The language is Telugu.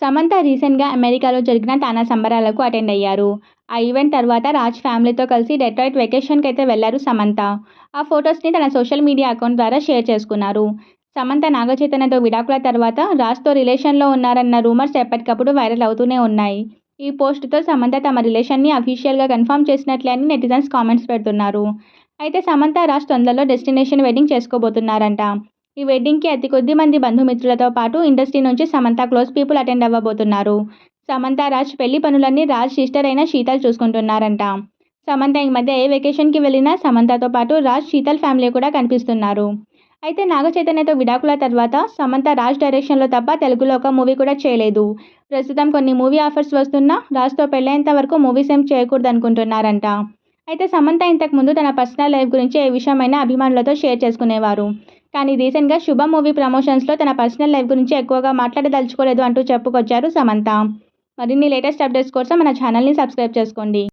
సమంత రీసెంట్గా అమెరికాలో జరిగిన తానా సంబరాలకు అటెండ్ అయ్యారు. ఆ ఈవెంట్ తర్వాత రాజ్ ఫ్యామిలీతో కలిసి డెట్రాయిట్ వెకేషన్కి అయితే వెళ్ళారు సమంత. ఆ ఫొటోస్ని తన సోషల్ మీడియా అకౌంట్ ద్వారా షేర్ చేసుకున్నారు. సమంత నాగచైతన్యతో విడాకుల తర్వాత రాజ్తో రిలేషన్లో ఉన్నారన్న రూమర్స్ ఎప్పటికప్పుడు వైరల్ అవుతూనే ఉన్నాయి. ఈ పోస్టుతో సమంత తమ రిలేషన్ని అఫీషియల్గా కన్ఫర్మ్ చేసినట్లే అని నెటిజన్స్ కామెంట్స్ పెడుతున్నారు. అయితే సమంత రాజ్ తొందరలో డెస్టినేషన్ వెడ్డింగ్ చేసుకోబోతున్నారంట. ఈ వెడ్డింగ్కి అతి కొద్ది మంది బంధుమిత్రులతో పాటు ఇండస్ట్రీ నుంచి సమంత క్లోజ్ పీపుల్ అటెండ్ అవ్వబోతున్నారు. సమంత రాజ్ పెళ్ళి పనులన్నీ రాజ్ సిస్టర్ అయిన శీతల్ చూసుకుంటున్నారంట. సమంత ఈ మధ్య ఏ వెకేషన్కి వెళ్ళినా సమంతతో పాటు రాజ్ శీతల్ ఫ్యామిలీ కూడా కనిపిస్తున్నారు. అయితే నాగ చైతన్యతో విడాకుల తర్వాత సమంత రాజ్ డైరెక్షన్లో తప్ప తెలుగులో ఒక మూవీ కూడా చేయలేదు. ప్రస్తుతం కొన్ని మూవీ ఆఫర్స్ వస్తున్నా రాజ్తో పెళ్ళైనంత వరకు మూవీస్ ఏం చేయకూడదు అనుకుంటున్నారంట అయితే సమంత ఇంతకు ముందు తన పర్సనల్ లైఫ్ గురించి ఏ విషయమైనా అభిమానులతో షేర్ చేసుకునేవారు. కానీ రీసెంట్గా శుభ మూవీ ప్రమోషన్స్లో తన పర్సనల్ లైఫ్ గురించి ఎక్కువగా మాట్లాడదలుచుకోలేదు అంటూ చెప్పుకొచ్చారు సమంత. మరిన్ని లేటెస్ట్ అప్డేట్స్ కోసం మన ఛానల్ని సబ్స్క్రైబ్ చేసుకోండి.